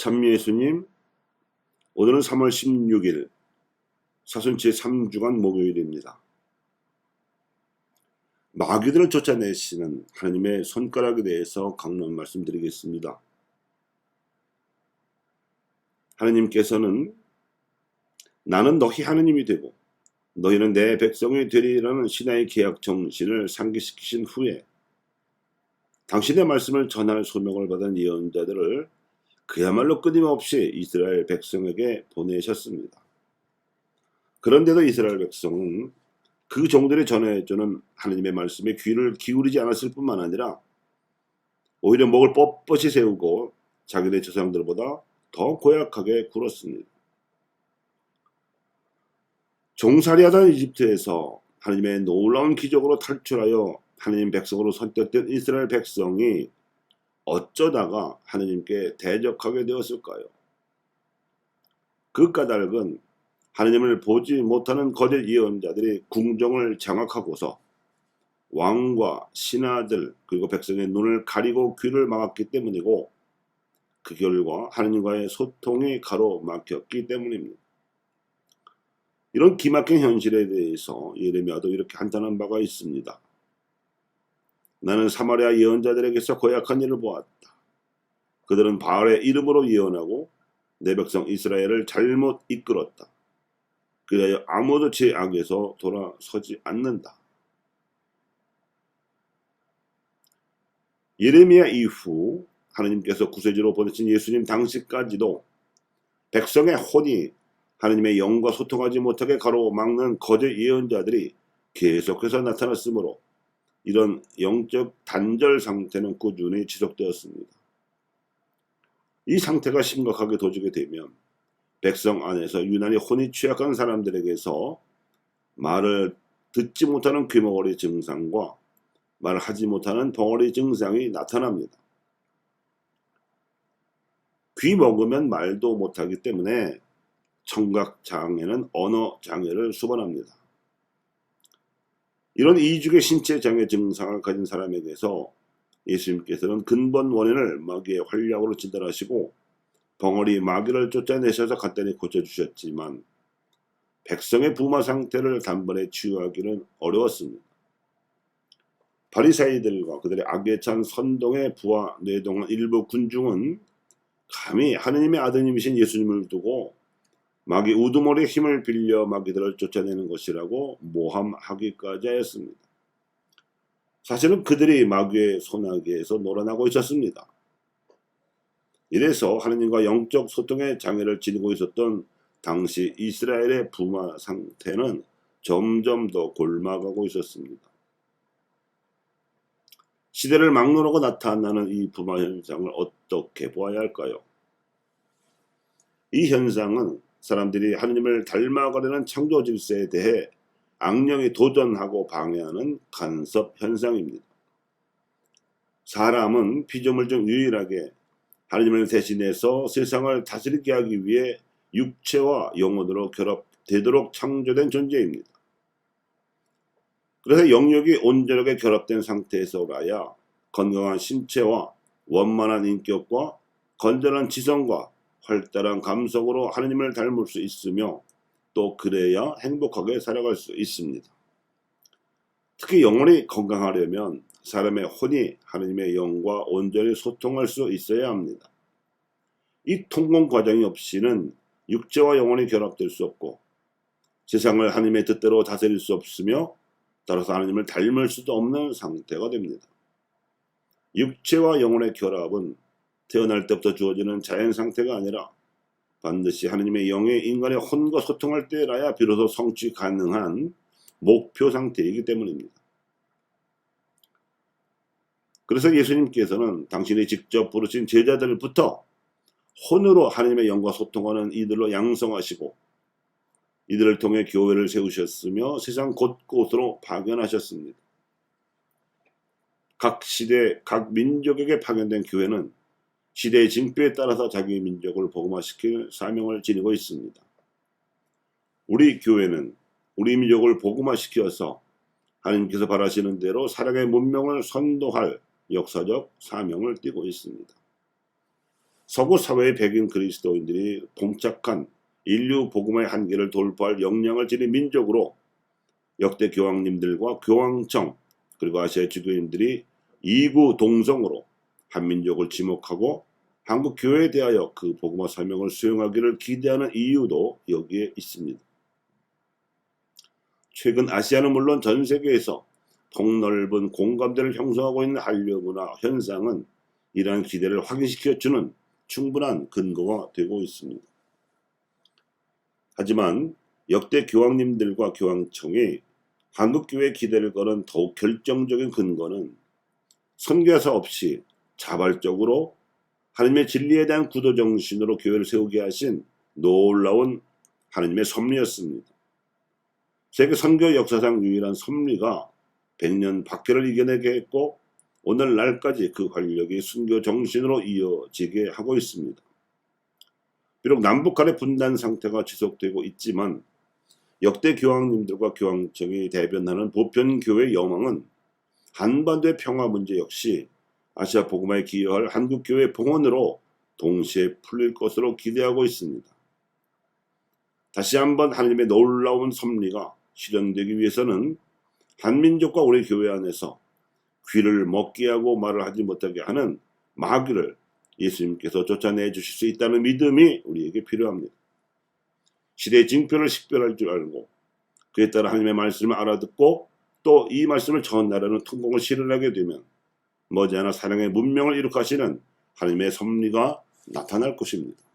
참 예수님, 오늘은 3월 16일 사순치의 3주간 목요일입니다. 마귀들을 쫓아내시는 하나님의 손가락에 대해서 강론 말씀드리겠습니다. 하나님께서는 나는 너희 하나님이 되고 너희는 내 백성이 되리라는 신하의 계약 정신을 상기시키신 후에 당신의 말씀을 전할 소명을 받은 예언자들을 그야말로 끊임없이 이스라엘 백성에게 보내셨습니다. 그런데도 이스라엘 백성은 그 종들이 전해주는 하나님의 말씀에 귀를 기울이지 않았을 뿐만 아니라 오히려 목을 뻣뻣이 세우고 자기네 조상들보다 더 고약하게 굴었습니다. 종살이하던 이집트에서 하나님의 놀라운 기적으로 탈출하여 하나님 백성으로 선택된 이스라엘 백성이 어쩌다가 하느님께 대적하게 되었을까요? 그 까닭은 하느님을 보지 못하는 거짓 예언자들이 궁정을 장악하고서 왕과 신하들 그리고 백성의 눈을 가리고 귀를 막았기 때문이고 그 결과 하느님과의 소통이 가로막혔기 때문입니다. 이런 기막힌 현실에 대해서 예레미야도 이렇게 한탄한 바가 있습니다. 나는 사마리아 예언자들에게서 고약한 일을 보았다. 그들은 바알의 이름으로 예언하고 내 백성 이스라엘을 잘못 이끌었다. 그래야 아무도 제 악에서 돌아서지 않는다. 예레미야 이후 하나님께서 구세주로 보내신 예수님 당시까지도 백성의 혼이 하나님의 영과 소통하지 못하게 가로막는 거짓 예언자들이 계속해서 나타났으므로 이런 영적 단절 상태는 꾸준히 지속되었습니다. 이 상태가 심각하게 도지게 되면 백성 안에서 유난히 혼이 취약한 사람들에게서 말을 듣지 못하는 귀머거리 증상과 말을 하지 못하는 벙어리 증상이 나타납니다. 귀 먹으면 말도 못하기 때문에 청각 장애는 언어 장애를 수반합니다. 이런 이중의 신체 장애 증상을 가진 사람에게서 예수님께서는 근본 원인을 마귀의 활약으로 진단하시고 벙어리 마귀를 쫓아내셔서 간단히 고쳐주셨지만 백성의 부마 상태를 단번에 치유하기는 어려웠습니다. 바리사이들과 그들의 악에 찬 선동의 부하 내동한 일부 군중은 감히 하느님의 아드님이신 예수님을 두고 마귀 우두머리의 힘을 빌려 마귀들을 쫓아내는 것이라고 모함하기까지 하였습니다. 사실은 그들이 마귀의 소나기에서 놀아나고 있었습니다. 이래서 하느님과 영적 소통의 장애를 지니고 있었던 당시 이스라엘의 부마 상태는 점점 더 골마가고 있었습니다. 시대를 막론하고 나타나는 이 부마 현상을 어떻게 보아야 할까요? 이 현상은 사람들이 하느님을 닮아가려는 창조 질서에 대해 악령이 도전하고 방해하는 간섭 현상입니다. 사람은 피조물 중 유일하게 하느님을 대신해서 세상을 다스리게 하기 위해 육체와 영혼으로 결합되도록 창조된 존재입니다. 그래서 영역이 온전하게 결합된 상태에서라야 건강한 신체와 원만한 인격과 건전한 지성과 활달한 감성으로 하느님을 닮을 수 있으며 또 그래야 행복하게 살아갈 수 있습니다. 특히 영혼이 건강하려면 사람의 혼이 하느님의 영과 온전히 소통할 수 있어야 합니다. 이 통공 과정이 없이는 육체와 영혼이 결합될 수 없고 세상을 하나님의 뜻대로 다스릴 수 없으며 따라서 하나님을 닮을 수도 없는 상태가 됩니다. 육체와 영혼의 결합은 태어날 때부터 주어지는 자연 상태가 아니라 반드시 하느님의 영의 인간의 혼과 소통할 때라야 비로소 성취 가능한 목표 상태이기 때문입니다. 그래서 예수님께서는 당신이 직접 부르신 제자들부터 혼으로 하나님의 영과 소통하는 이들로 양성하시고 이들을 통해 교회를 세우셨으며 세상 곳곳으로 파견하셨습니다. 각 시대, 각 민족에게 파견된 교회는 시대의 징표에 따라서 자기 민족을 복음화시킬 사명을 지니고 있습니다. 우리 교회는 우리 민족을 복음화시켜서 하나님께서 바라시는 대로 사랑의 문명을 선도할 역사적 사명을 띠고 있습니다. 서구 사회의 백인 그리스도인들이 봉착한 인류 복음의 한계를 돌파할 역량을 지닌 민족으로 역대 교황님들과 교황청 그리고 아시아 주교님들이 이구 동성으로 한민족을 지목하고 한국 교회에 대하여 그 복음화 사명을 수행하기를 기대하는 이유도 여기에 있습니다. 최근 아시아는 물론 전 세계에서 폭넓은 공감대를 형성하고 있는 한류 문화 현상은 이러한 기대를 확인시켜 주는 충분한 근거가 되고 있습니다. 하지만 역대 교황님들과 교황청이 한국교회 기대를 거는 더욱 결정적인 근거는 선교사 없이 자발적으로 하나님의 진리에 대한 구도 정신으로 교회를 세우게 하신 놀라운 하나님의 섭리였습니다. 세계 선교 역사상 유일한 섭리가 100년 박해를 이겨내게 했고 오늘날까지 그 활력이 순교 정신으로 이어지게 하고 있습니다. 비록 남북 간의 분단 상태가 지속되고 있지만 역대 교황님들과 교황청이 대변하는 보편 교회 여망은 한반도의 평화 문제 역시 아시아 복음화에 기여할 한국 교회 봉헌으로 동시에 풀릴 것으로 기대하고 있습니다. 다시 한번 하나님의 놀라운 섭리가 실현되기 위해서는 한민족과 우리 교회 안에서 귀를 먹게 하고 말을 하지 못하게 하는 마귀를 예수님께서 쫓아내 주실 수 있다는 믿음이 우리에게 필요합니다. 시대의 징표를 식별할 줄 알고 그에 따라 하나님의 말씀을 알아듣고 또 이 말씀을 전하려는 통공을 실현하게 되면 머지않아 사랑의 문명을 이룩하시는 하나님의 섭리가 나타날 것입니다.